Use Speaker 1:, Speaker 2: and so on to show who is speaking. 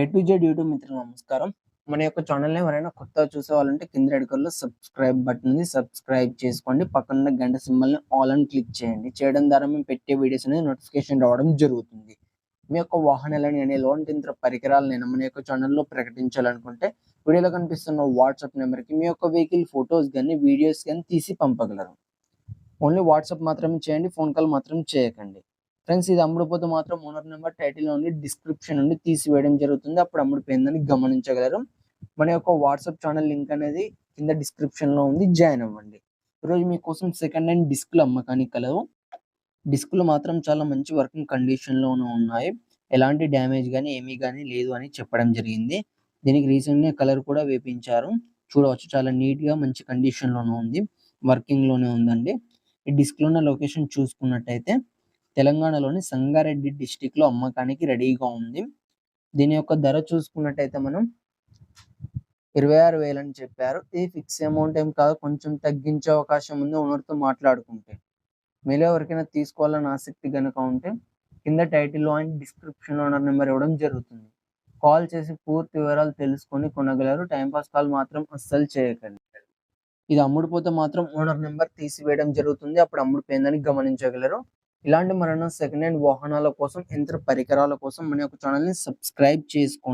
Speaker 1: A to Z YouTube మిత్రులు నమస్కారం. మన యొక్క ఛానల్ని ఎవరైనా కొత్తగా చూసే వాళ్ళంటే కింద రెడ్కల్లో సబ్స్క్రైబ్ బటన్ని సబ్స్క్రైబ్ చేసుకోండి. పక్కన గంట సింబల్ని ఆల్ అని క్లిక్ చేయండి. చేయడం ద్వారా మేము పెట్టే వీడియోస్ అనేది నోటిఫికేషన్ రావడం జరుగుతుంది. మీ యొక్క వాహనాలని అనే లోన్ యంత్ర పరికరాలను మన యొక్క ఛానల్లో ప్రకటించాలనుకుంటే వీడియోలో కనిపిస్తున్న వాట్సాప్ నెంబర్కి మీ యొక్క వెహికల్ ఫొటోస్ కానీ వీడియోస్ కానీ తీసి పంపగలరు. ఓన్లీ వాట్సాప్ మాత్రమే చేయండి ఫోన్ కాల్ మాత్రం చేయకండి. ఫ్రెండ్స్ ఇది అమ్ముడుపోతే మాత్రం ఓనర్ నెంబర్ టైటిల్ నుండి డిస్క్రిప్షన్ నుండి తీసివేయడం జరుగుతుంది. అప్పుడు అమ్ముడిపోయిందని గమనించగలరు. మన యొక్క వాట్సాప్ ఛానల్ లింక్ అనేది కింద డిస్క్రిప్షన్లో ఉంది. జాయిన్ అవ్వండి. ఈరోజు మీకోసం సెకండ్ హ్యాండ్ డిస్క్లు అమ్మకానికి కలవు. డిస్క్లు మాత్రం చాలా మంచి వర్కింగ్ కండిషన్లోనే ఉన్నాయి. ఎలాంటి డ్యామేజ్ కానీ ఏమీ కానీ లేదు అని చెప్పడం జరిగింది. దీనికి రీసెంట్గా కలర్ కూడా వేపించారు. చూడవచ్చు చాలా నీట్గా మంచి కండిషన్లోనే ఉంది. వర్కింగ్లోనే ఉందండి. ఈ డిస్క్లో ఉన్న లొకేషన్ చూసుకున్నట్టయితే తెలంగాణలోని సంగారెడ్డి డిస్టిక్లో అమ్మకానికి రెడీగా ఉంది. దీని యొక్క ధర చూసుకున్నట్టయితే మనం ఇరవై ఆరు వేలు అని చెప్పారు. ఇది ఫిక్స్ అమౌంట్ ఏం కాదు కొంచెం తగ్గించే అవకాశం ఉంది. ఓనర్తో మాట్లాడుకుంటే మీలో ఎవరికైనా తీసుకోవాలని ఆసక్తి కనుక ఉంటే కింద టైటిల్లో అండ్ డిస్క్రిప్షన్ ఓనర్ నెంబర్ ఇవ్వడం జరుగుతుంది. కాల్ చేసి పూర్తి వివరాలు తెలుసుకొని కొనగలరు. టైంపాస్ కాల్ మాత్రం అస్సలు చేయకండి. ఇది అమ్ముడుపోతే మాత్రం ఓనర్ నెంబర్ తీసివేయడం జరుగుతుంది. అప్పుడు అమ్ముడుపోయిందని గమనించగలరు. ఇలాంటి మరెన్నో సెకండ్ హ్యాండ్ వాహనాల కోసం యంత్ర పరికరాల కోసం మన యొక్క ఛానల్ని సబ్స్క్రైబ్ చేసుకోండి.